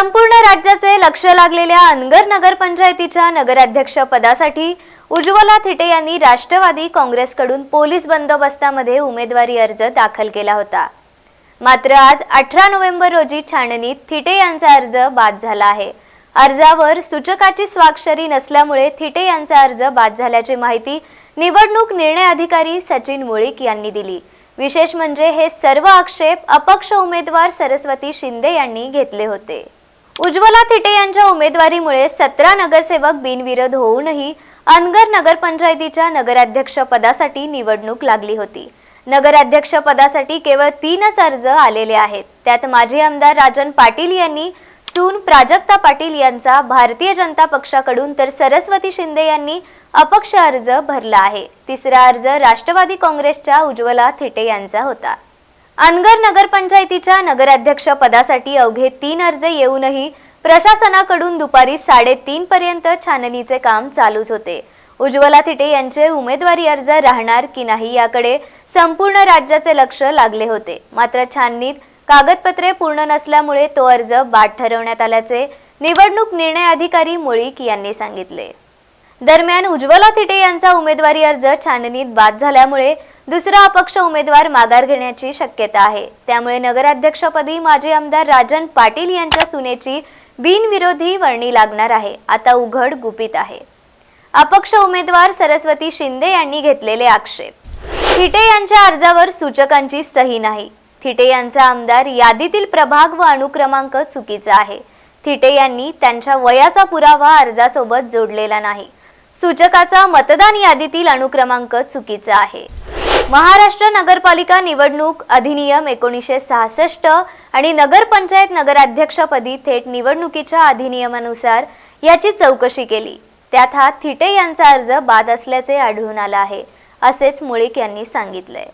संपूर्ण राज्याचे लक्ष लागलेल्या अनगर नगरपंचायतीच्या नगराध्यक्ष पदासाठी उज्ज्वला थिटे यांनी राष्ट्रवादी काँग्रेसकडून पोलीस बंदोबस्तामध्ये उमेदवारी अर्ज दाखल केला होता. मात्र आज अठरा नोव्हेंबर रोजी छाननीत थिटे यांचा अर्ज बाद झाला आहे. अर्जावर सूचकाची स्वाक्षरी नसल्यामुळे थिटे यांचा अर्ज बाद झाल्याची माहिती निवडणूक निर्णय अधिकारी सचिन मुळीक यांनी दिली. विशेष म्हणजे हे सर्व आक्षेप अपक्ष उमेदवार सरस्वती शिंदे यांनी घेतले होते. उज्ज्वला थिटे यांच्या उमेदवारीमुळे सतरा नगरसेवक बिनविरोध होऊनही अनगर नगरपंचायतीच्या नगराध्यक्ष पदासाठी निवडणूक लागली होती. नगराध्यक्ष पदासाठी केवळ तीनच अर्ज आलेले आहेत. त्यात माजी आमदार राजन पाटील यांनी सून प्राजक्ता पाटील यांचा भारतीय जनता पक्षाकडून तर सरस्वती शिंदे यांनी अपक्ष अर्ज भरला आहे. तिसरा अर्ज राष्ट्रवादी काँग्रेसच्या उज्ज्वला थिटे यांचा होता. अनगर नगरपंचायतीच्या नगराध्यक्ष पदासाठी अवघे तीन अर्ज येऊनही प्रशासनाकडून दुपारी साडेतीन पर्यंत छाननीचे काम चालूच होते. उज्ज्वला थिटे यांचे उमेदवारी अर्ज राहणार की नाही याकडे संपूर्ण राज्याचे लक्ष लागले होते. मात्र छाननीत कागदपत्रे पूर्ण नसल्यामुळे तो अर्ज बाद ठरवण्यात आल्याचे निवडणूक निर्णय अधिकारी मुळीक यांनी सांगितले. दरम्यान उज्ज्वला थिटे यांचा उमेदवारी अर्ज छाननीत बाद झाल्यामुळे दुसरा अपक्ष उमेदवार माघार घेण्याची शक्यता आहे. त्यामुळे नगराध्यक्षपदी माजी आमदार राजन पाटील यांच्या सुनेची बिनविरोधी वर्णी लागणार आहे. आता उघड गुपित आहे. अपक्ष उमेदवार सरस्वती शिंदे यांनी घेतलेले आक्षेप. थिटे यांच्या अर्जावर सूचकांची सही नाही. थिटे यांचा आमदार यादीतील प्रभाग व अनुक्रमांक चुकीचा आहे. थिटे यांनी त्यांच्या वयाचा पुरावा अर्जासोबत जोडलेला नाही. सूचकाचा मतदान यादीतील अनुक्रमांक चुकीचा आहे. महाराष्ट्र नगरपालिका निवडणूक अधिनियम एकोणीसशे सहासष्ट आणि नगरपंचायत नगराध्यक्षपदी थेट निवडणुकीच्या अधिनियमानुसार याची चौकशी केली. त्यात हा थिटे यांचा अर्ज बाद असल्याचे आढळून आला आहे असेच मुळीक यांनी सांगितलंय.